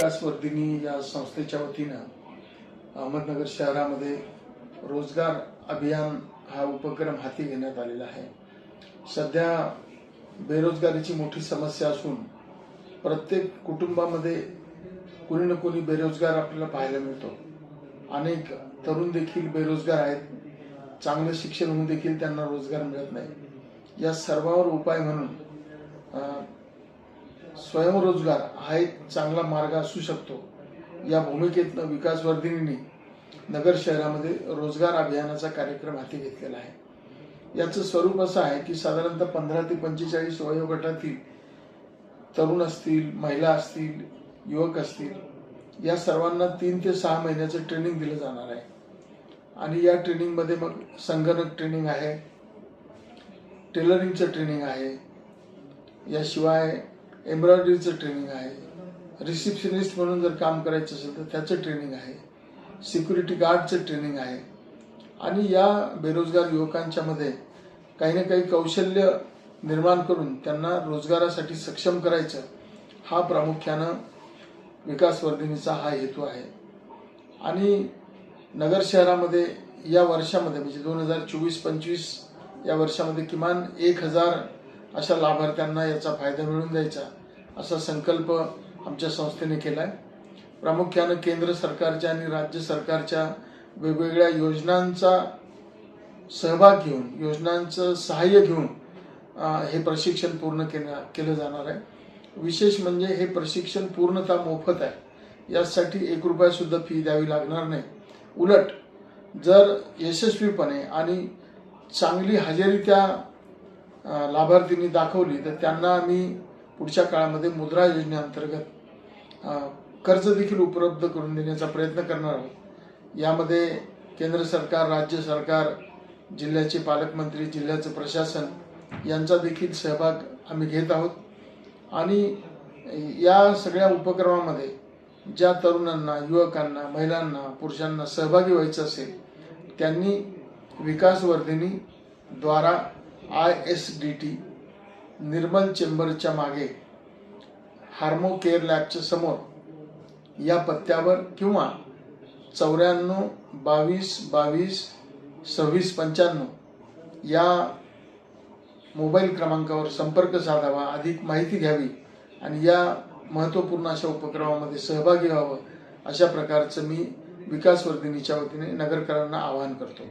विकासवर्धिनी या संस्थेच्या वतीनं अहमदनगर शहरामध्ये रोजगार अभियान हा उपक्रम हाती घेण्यात आलेला आहे. सध्या बेरोजगारीची मोठी समस्या असून प्रत्येक कुटुंबामध्ये कोणी ना कोणी बेरोजगार आपल्याला पाहायला मिळतो. अनेक तरुण देखील बेरोजगार आहेत. चांगलं शिक्षण होऊन देखील त्यांना रोजगार मिळत नाही. या सर्वावर उपाय म्हणून स्वयंरोजगार हा एक चांगला मार्ग असू शकतो. या भूमिकेतनं विकासवर्धिनींनी नगर शहरामध्ये रोजगार अभियानाचा कार्यक्रम हाती घेतलेला आहे. याचं स्वरूप असं आहे की साधारणतः पंधरा ते पंचेचाळीस वयोगटातील तरुण असतील महिला असतील युवक असतील या सर्वांना तीन ते सहा महिन्याचं ट्रेनिंग दिलं जाणार आहे. आणि या ट्रेनिंगमध्ये मग संगणक ट्रेनिंग आहे टेलरिंगचं ट्रेनिंग आहे. याशिवाय एम्ब्रॉयडरीचं ट्रेनिंग आहे. रिसेप्शनिस्ट म्हणून जर काम करायचं असेल तर त्याचं ट्रेनिंग आहे. सिक्युरिटी गार्डचं ट्रेनिंग आहे. आणि या बेरोजगार युवकांच्या मध्ये काही ना काही कौशल्य निर्माण करून त्यांना रोजगारासाठी सक्षम करायचं हा प्रामुख्यानं विकासवर्धिनीचा हा हेतू आहे. आणि नगर शहरामध्ये या वर्षामध्ये म्हणजे दोन हजार चोवीस पंचवीस या वर्षामध्ये किमान एक हजार अशा लाभार्थ्यांना याचा फायदा मिळून द्यायचा असा संकल्प आमच्या संस्थेने केला आहे प्रामुख्यानं केंद्र सरकारच्या आणि राज्य सरकारच्या वेगवेगळ्या योजनांचा सहभाग घेऊन योजनांचं सहाय्य घेऊन हे प्रशिक्षण पूर्ण केलं केलं जाणार आहे. विशेष म्हणजे हे प्रशिक्षण पूर्णतः मोफत आहे. यासाठी एक रुपयासुद्धा फी द्यावी लागणार नाही. उलट जर यशस्वीपणे आणि चांगली हजेरी त्या लाभार्थींनी दाखवली तर त्यांना आम्ही पुढच्या काळामध्ये मुद्रा योजनेअंतर्गत कर्ज देखील उपलब्ध करून देण्याचा प्रयत्न करणार आहोत. यामध्ये केंद्र सरकार राज्य सरकार जिल्ह्याचे पालकमंत्री जिल्ह्याचं प्रशासन यांचा देखील सहभाग आम्ही घेत आहोत. आणि या सगळ्या उपक्रमामध्ये ज्या तरुणांना युवकांना महिलांना पुरुषांना सहभागी व्हायचं असेल त्यांनी विकासवर्धिनी द्वारा I S D T Nirmal चेंबरच्या मागे हार्मो केअर लॅबच्या समोर या पत्त्यावर किंवा चौऱ्याण्णव बावीस बावीस सव्वीस पंच्याण्णव या मोबाईल क्रमांकावर संपर्क साधावा अधिक माहिती घ्यावी आणि या महत्त्वपूर्ण अशा उपक्रमामध्ये सहभागी व्हावं अशा प्रकारचं मी विकासवर्धिनीच्या वतीने नगरकरांना आवाहन करतो.